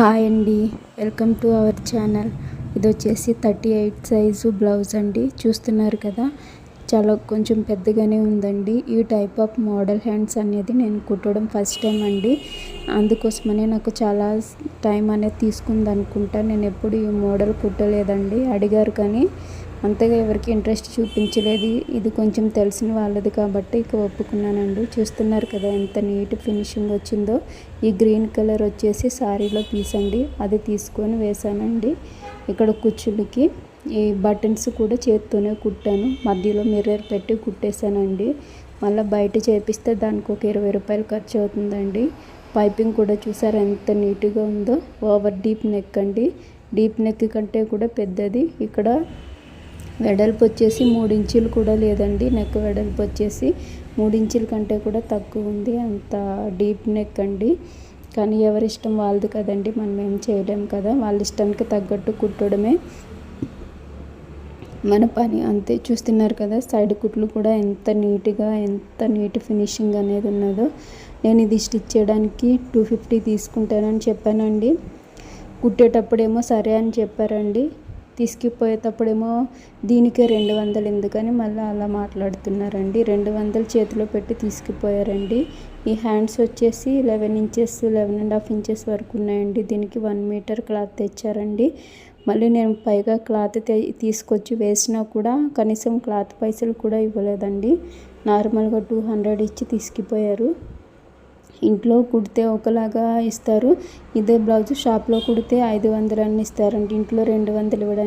Hi అండి welcome to our channel. ఇది వచ్చేసి థర్టీ ఎయిట్ సైజు బ్లౌజ్ అండి. చూస్తున్నారు కదా చాలా కొంచెం పెద్దగానే ఉందండి. ఈ టైప్ ఆఫ్ మోడల్ హ్యాండ్స్ అనేది నేను కుట్టడం ఫస్ట్ టైం అండి. అందుకోసమనే నాకు చాలా టైం అనేది తీసుకుంది అనుకుంటా నేను ఎప్పుడు ఈ మోడల్ కుట్టలేదండి. అడిగారు కానీ అంతగా ఎవరికి ఇంట్రెస్ట్ చూపించలేదు. ఇది కొంచెం తెలిసిన వాళ్ళది కాబట్టి ఇక ఒప్పుకున్నానండి. చూస్తున్నారు కదా ఎంత నీట్ ఫినిషింగ్ వచ్చిందో. ఈ గ్రీన్ కలర్ వచ్చేసి శారీలో పీస్ అండి. అది తీసుకొని వేసానండి ఇక్కడ కుచ్చులకి. ఈ బటన్స్ కూడా చేత్తోనే కుట్టాను. మధ్యలో మిర్రర్ పెట్టి కుట్టేశానండి. మళ్ళీ బయట చేపిస్తే దానికి ఒక ఇరవై రూపాయలు ఖర్చు అవుతుందండి. పైపింగ్ కూడా చూసారు ఎంత నీట్గా ఉందో. ఓవర్ డీప్ నెక్ అండి. డీప్ నెక్ కంటే కూడా పెద్దది. ఇక్కడ వెడల్పు వచ్చేసి మూడు ఇంచులు కూడా లేదండి. నెక్ వెడల్పు వచ్చేసి మూడు ఇంచుల కంటే కూడా తక్కువ ఉంది. అంత డీప్ నెక్ అండి. కానీ ఎవరి ఇష్టం వాళ్ళది కదండి. మనం ఏం చేయలేం కదా. వాళ్ళ ఇష్టానికి తగ్గట్టు కుట్టడమే. మన పని అంతే చూస్తున్నారు కదా. సైడ్ కుట్లు కూడా ఎంత నీట్గా ఎంత నీట్ ఫినిషింగ్ అనేది ఉన్నదో. నేను ఇది స్టిచ్ చేయడానికి టూ ఫిఫ్టీ తీసుకుంటానని చెప్పానండి. కుట్టేటప్పుడేమో సరే అని చెప్పారండి. తీసుకుపోయేటప్పుడేమో దీనికే రెండు వందలు ఎందుకని మళ్ళీ అలా మాట్లాడుతున్నారండి. రెండు వందలు చేతిలో పెట్టి తీసుకుపోయారండి. ఈ హ్యాండ్స్ వచ్చేసి eleven inches eleven and half inches వరకు ఉన్నాయండి. దీనికి వన్ మీటర్ క్లాత్ తెచ్చారండి. మళ్ళీ నేను పైగా క్లాత్ తీసుకొచ్చి వేసినా కూడా కనీసం క్లాత్ పైసలు కూడా ఇవ్వలేదండి. నార్మల్గా టూ హండ్రెడ్ ఇచ్చి తీసుకుపోయారు. ఇంట్లో కుడితే ఒకలాగా ఇస్తారు. ఇదే బ్లౌజ్ షాప్లో కుడితే ఐదు వందలన్నీ ఇస్తారండి. ఇంట్లో రెండు వందలు ఇవ్వడానికి